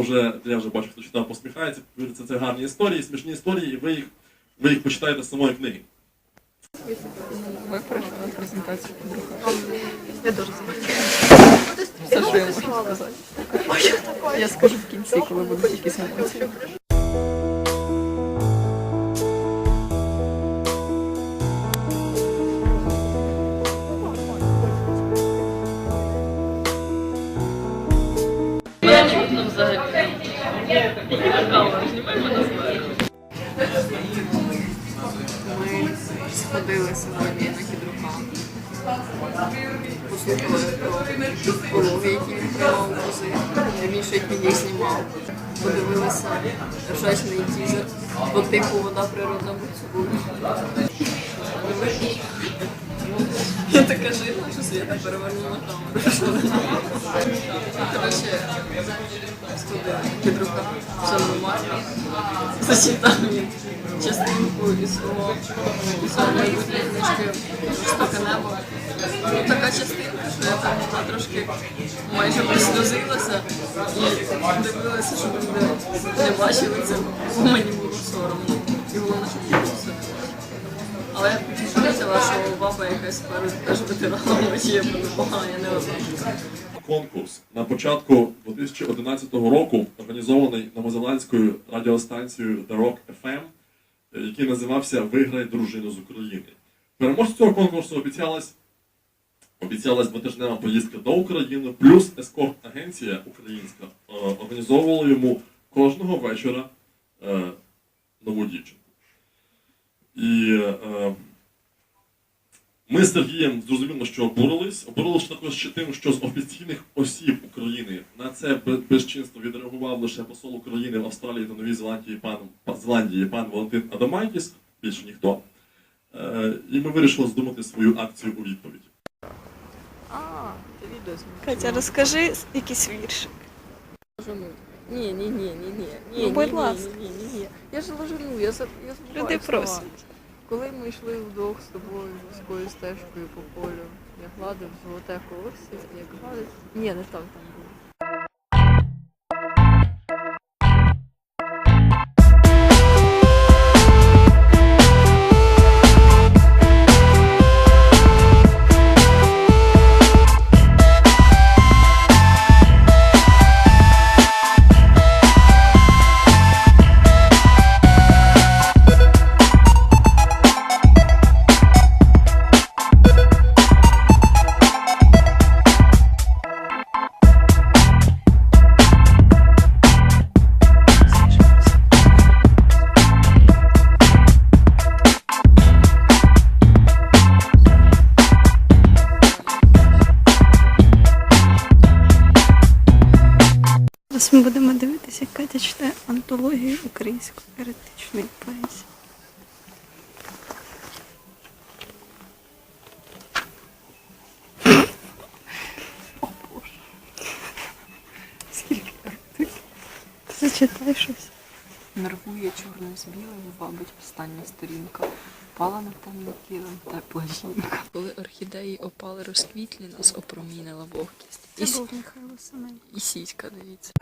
вже, я вже бачу, хто читав, посміхається, повірте, це гарні історії, смішні історії, і ви їх, ви їх почитаєте з самої книги. Ви пройшли презентацію. Я дуже забула. Я скажу в кінці, коли будуть якісь емоції. Ми сходили сьогодні на кідрука. Послухали про які він приймав у кози. Вірніше, як він їх знімав. Подивилися ржачний тізер по типу вода природна поцілує. Я така жирна, що свята перевернула камеру. Коротше, сходили кідрука. Все нормально. Зачитав він частинку із свого майбутньої книжки «Жорстоке небо. Ну, така частинка, що я там вона трошки майже просльозилася і дивилася, щоб люди не бачили це, бо мені було соромно. Конкурс на початку 2011 року організований новозеландською радіостанцією The Rock FM, е, який називався Виграй дружину з України. Переможцю цього конкурсу обіцялась, обіцялась двотижнева поїздка до України, плюс ескорт-агенція українська е, організовувала йому кожного вечора е, нову дівчинку. І ми з Сергієм зрозуміло, що обурились. Обурилися також ще тим, що з офіційних осіб України на це безчинство відреагував лише посол України в Австралії та Новій Зеландії пан, Зеландії пан Валентин Адамайтіс, більше ніхто. Е, і ми вирішили здумати свою акцію у відповідь. А, ти відео? Катя, розкажи якийсь вірш. Ложану. Ні, ні, ні, ні, ні. Ні, Ну, будь ні, ласка. Ні, ні, ні, ні. Я ж ложану, я за я забуваю Люди слова. просять. Коли ми йшли вдвох з тобою вузькою стежкою по полю, я гладив золоте колосся, як гладив. Ні, не там там Зараз ми будемо дивитися, як Катя читає антологію української еретичної поезії. О Боже. Скільки ти? Зачитай щось. Нервує чорним з білим, вабить остання сторінка. Пала на темний килим, тепла жінка. Коли орхідеї опали розквітлі, нас опромінила вогкість. І, Це с- був Михайло Семенко. і сіська, дивіться.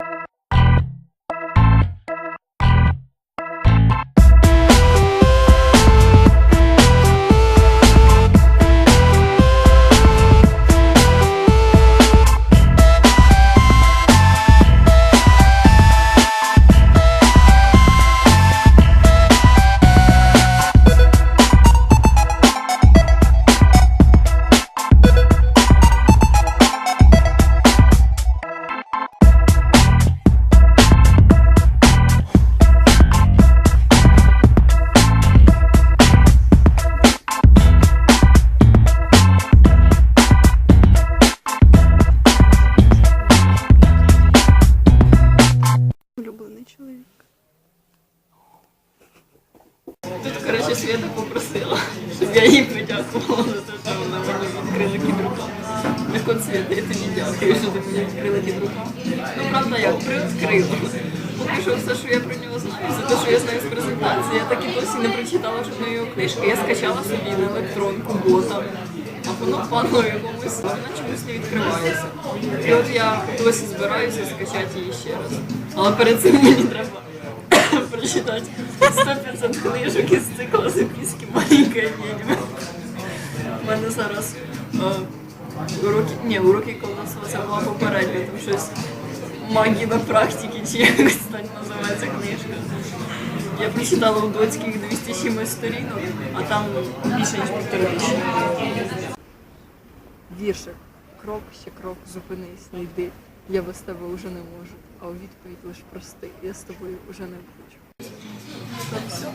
Тут, коротше, Свята попросила, щоб я їй подякувала за те, що вона мені відкрила кідрука. Так от я тобі дякую, що ти мені відкрила кідрука. Ну, правда, як привідкрила. Поки що все, що я про нього знаю, за те, що я знаю з презентації, я так і досі не прочитала жодної його книжки. Я скачала собі на електронку бота. а воно падало в якомусь, вона чомусь не відкривається. І от я досі збираюся скачати її ще раз. Але перед цим мені треба прочитати 100-500 книжок із цикла записки маленької відьми. У мене зараз е, уроки, ні, уроки колдовства це була попередня, там щось магії на практиці, чи якось так називається книжка. Я прочитала у доцьких 200 чимось сторінок, а там більше ніж півтори тисячі. Віршик. Крок ще крок, зупинись, не йди. Я без тебе вже не можу. А у відповідь лише прости. Я з тобою вже не хочу. Merci.